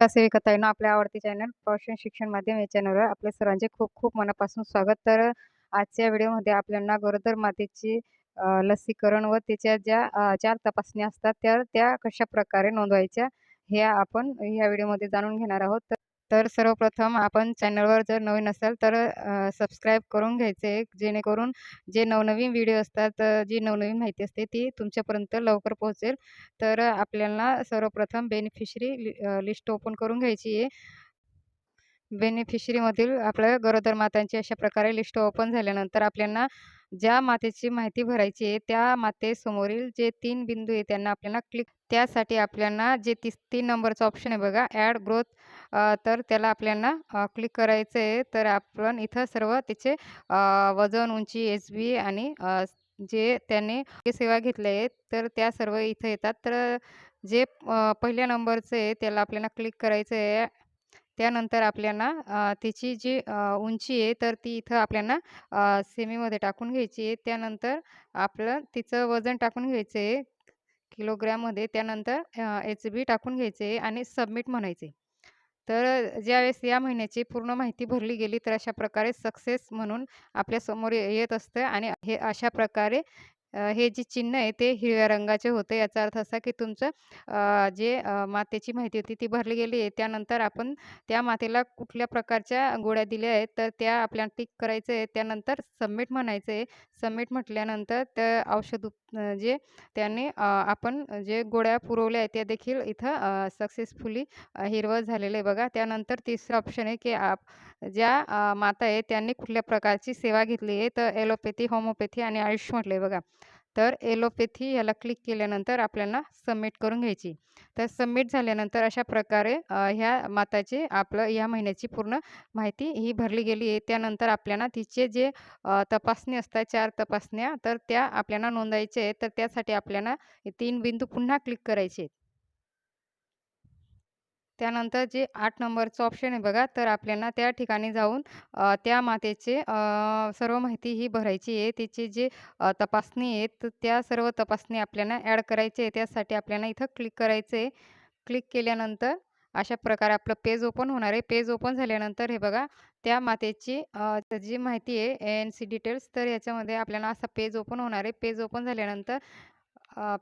नमस्कार सेविकाताईंनो, आपल्या आवडते चॅनल पोषण शिक्षण माध्यम या चॅनलवर आपल्या सर्वांचे खूप खूप मनापासून स्वागत. तर आजच्या व्हिडिओमध्ये आपल्याला गरोदर मातेची लसीकरण व त्याच्या ज्या चार तपासण्या असतात तर त्या कशा प्रकारे नोंदवायच्या हे आपण या व्हिडिओमध्ये जाणून घेणार आहोत. तर सर्वप्रथम आपण चॅनलवर जर नवीन असाल तर सबस्क्राईब करून घ्यायचे जेणेकरून जे नवनवीन व्हिडिओ असतात, जी नवनवीन माहिती असते ती तुमच्यापर्यंत लवकर पोहोचेल. तर आपल्याला सर्वप्रथम बेनिफिशरी लि लिस्ट ओपन करून घ्यायची आहे. बेनिफिशरीमधील आपल्या गरोदर मातांची अशा प्रकारे लिस्ट ओपन झाल्यानंतर आपल्याला ज्या मातेची माहिती भरायची आहे, त्या मातेसमोरील जे तीन बिंदू आहे त्यांना आपल्याला क्लिक त्यासाठी आपल्याला जे तीस तीन नंबरचा ऑप्शन आहे बघा ॲड ग्रोथ तर त्याला आपल्याला क्लिक करायचं आहे. तर आपण इथं सर्व त्याचे वजन, उंची, एच-बी आणि जे त्याने सेवा घेतल्या आहेत, तर त्या सर्व इथं येतात. तर जे पहिल्या नंबरचं आहे त्याला आपल्याला क्लिक करायचं आहे. त्यानंतर आपल्याला तिची त्याची जी उंची आहे तर ती इथं आपल्याला सेमीमध्ये टाकून घ्यायची आहे. त्यानंतर आपलं तिचं वजन टाकून घ्यायचं आहे किलोग्रॅममध्ये. त्यानंतर एच-बी टाकून घ्यायचे आणि सबमिट म्हणायचे. तर ज्यावेळेस या महिन्याची पूर्ण माहिती भरली गेली तर अशा प्रकारे सक्सेस म्हणून आपल्यासमोर येत असतं आणि हे अशा प्रकारे अ, हे जे चिन्ह आहे ते हिरव्या रंगाचे होते. याचा अर्थ असा की तुमचं अ, जे अ, मातेची माहिती होती ती भरली गेली आहे. त्यानंतर आपण त्या मातेला कुठल्या प्रकारच्या गोळ्या दिल्या आहेत तर त्या आपल्याला टिक करायचं आहे. त्यानंतर सबमिट म्हणायचं आहे. सबमिट म्हटल्यानंतर त्या औषध उप अ, जे त्याने अ, आपण जे गोळ्या पुरवल्या आहेत त्या देखील इथं सक्सेसफुली हिरवं झालेलं आहे बघा. त्यानंतर तिसरं ऑप्शन आहे की आप ज्या अ, माता आहेत त्यांनी कुठल्या प्रकारची सेवा घेतली आहे तर ॲलोपॅथी होमिओपॅथी आणि आयुष म्हटलं आहे बघा. तर एलोपॅथी याला क्लिक केल्यानंतर आपल्याला सबमिट करून घ्यायची. तर सबमिट झाल्यानंतर अशा प्रकारे ह्या माताची आपलं या महिन्याची पूर्ण माहिती ही भरली गेली आहे. त्यानंतर आपल्याला तिचे जे तपासणी असतात चार तपासण्या तर त्या आपल्याला नोंदायच्या आहेत. तर त्यासाठी आपल्याला तीन बिंदू पुन्हा क्लिक करायचे आहेत. त्यानंतर जे आठ नंबरचं ऑप्शन आहे बघा, तर आपल्याला त्या ठिकाणी जाऊन त्या मातेचे सर्व माहिती ही भरायची आहे. तिची जी तपासणी आहे, तर त्या सर्व तपासणी आपल्याला ॲड करायची आहे. त्यासाठी आपल्याला इथं क्लिक करायचं आहे. क्लिक केल्यानंतर अशा प्रकारे आपलं पेज ओपन होणार आहे. पेज ओपन झाल्यानंतर हे बघा, त्या मातेची जी माहिती आहे एन सी डिटेल्स, तर याच्यामध्ये आपल्याला असा पेज ओपन होणार आहे. पेज ओपन झाल्यानंतर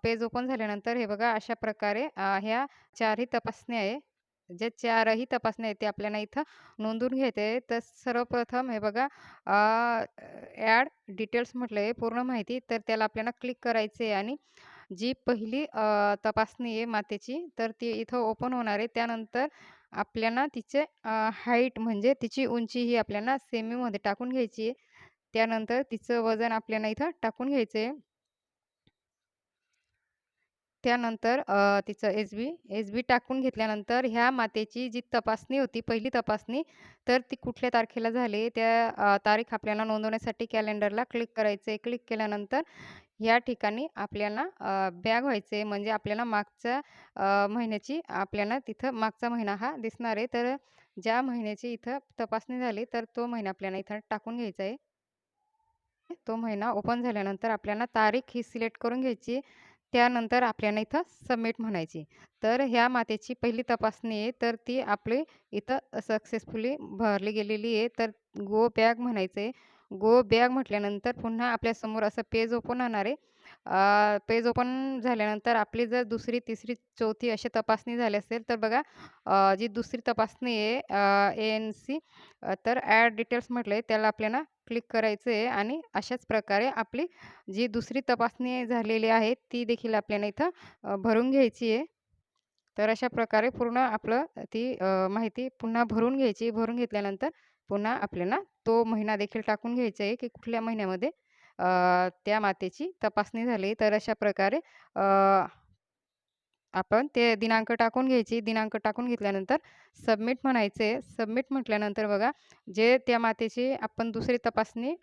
पेज ओपन झाल्यानंतर हे बघा, अशा प्रकारे ह्या चारही तपासण्या आहे. ज्या चारही तपासण्या आहेत, ते आपल्याला इथं नोंदून घ्यायचं आहे. तर सर्वप्रथम हे बघा, ॲड डिटेल्स म्हटलं आहे, पूर्ण माहिती. तर त्याला आपल्याला क्लिक करायचं आहे आणि जी पहिली तपासणी आहे मातेची, तर ती इथं ओपन होणार आहे. त्यानंतर आपल्याला तिचे हाईट म्हणजे तिची उंची ही आपल्याला सेमीमध्ये टाकून घ्यायची आहे. त्यानंतर तिचं वजन आपल्याला इथं टाकून घ्यायचं आहे. त्यानंतर तिचं एस-बी, एस-बी टाकून घेतल्यानंतर ह्या मातेची जी तपासणी होती, पहिली तपासणी, तर ती कुठल्या तारखेला झाली, त्या तारीख आपल्याला नोंदवण्यासाठी कॅलेंडरला क्लिक करायचं आहे. क्लिक केल्यानंतर या ठिकाणी आपल्याला बॅग व्हायचे व्हायचं आहे. म्हणजे आपल्याला मागच्या महिन्याची आपल्याला तिथं मागचा महिना हा दिसणार आहे. तर ज्या महिन्याची इथं तपासणी झाली, तर तो महिना आपल्याला इथं टाकून घ्यायचा आहे. तो महिना ओपन झाल्यानंतर आपल्याला तारीख ही सिलेक्ट करून घ्यायची. त्यानंतर आपल्याला इथं सबमिट म्हणायची. तर ह्या मातेची पहिली तपासणी आहे, तर ती आपली इथं सक्सेसफुली भरली गेलेली आहे. तर गो बॅग म्हणायचं आहे. गो बॅग म्हटल्यानंतर पुन्हा आपल्यासमोर असं पेज ओपन होणार आहे. पेज ओपन झाल्यानंतर आपली जर दुसरी, तिसरी, चौथी अशी तपासणी झाली असेल, तर बघा जी दुसरी तपासणी आहे ए-एन-सी तर ॲड डिटेल्स म्हटलं आहे, त्याला आपल्याला क्लिक करायचं आहे आणि अशाच प्रकारे आपली जी दुसरी तपासणी झालेली आहे, ती देखील आपल्याला इथं भरून घ्यायची आहे. तर अशा प्रकारे पूर्ण आपलं ती माहिती पुन्हा भरून घ्यायची. भरून घेतल्यानंतर पुन्हा आपल्याला तो महिना देखील टाकून घ्यायचा आहे, की कुठल्या महिन्यामध्ये त्या मातेची तपासणी झाली. तर अशा प्रकारे आपण ते दिनांक टाकून घ्यायची. दिनांक टाकून घेतल्यानंतर सबमिट म्हणायचे सबमिट म्हटल्यानंतर बघा, जे त्या मातेची आपण दुसरी तपासणी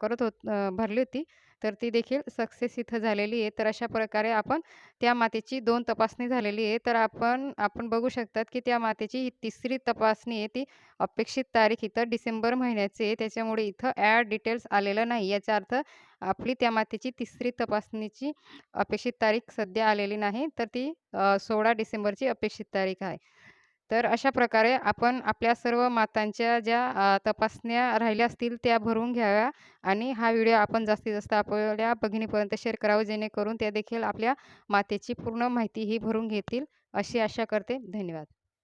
करत होत भरली होती, तर ती देखील सक्सेस इथं झालेली आहे. तर अशा प्रकारे आपण त्या मातेची 2 तपासणी झालेली आहे. तर आपण आपण बघू शकतात, की त्या मातेची ही तिसरी तपासणी आहे, ती अपेक्षित तारीख इथं डिसेंबर महिन्याची आहे. त्याच्यामुळे इथं ॲड डिटेल्स आलेलं नाही. याचा अर्थ आपली त्या मातेची तिसरी तपासणीची अपेक्षित तारीख सध्या आलेली नाही. तर ती 16 डिसेंबरची अपेक्षित तारीख आहे. तर अशा प्रकारे आपण आपल्या सर्व मातांच्या ज्या तपासण्या राहिल्या असतील त्या भरून घ्याव्या आणि हा व्हिडिओ आपण जास्तीत जास्त आपल्या भगिनीपर्यंत शेअर करावं जेणेकरून त्या देखील आपल्या मातेची पूर्ण माहिती ही भरून घेतील. अशी आशा करते. धन्यवाद.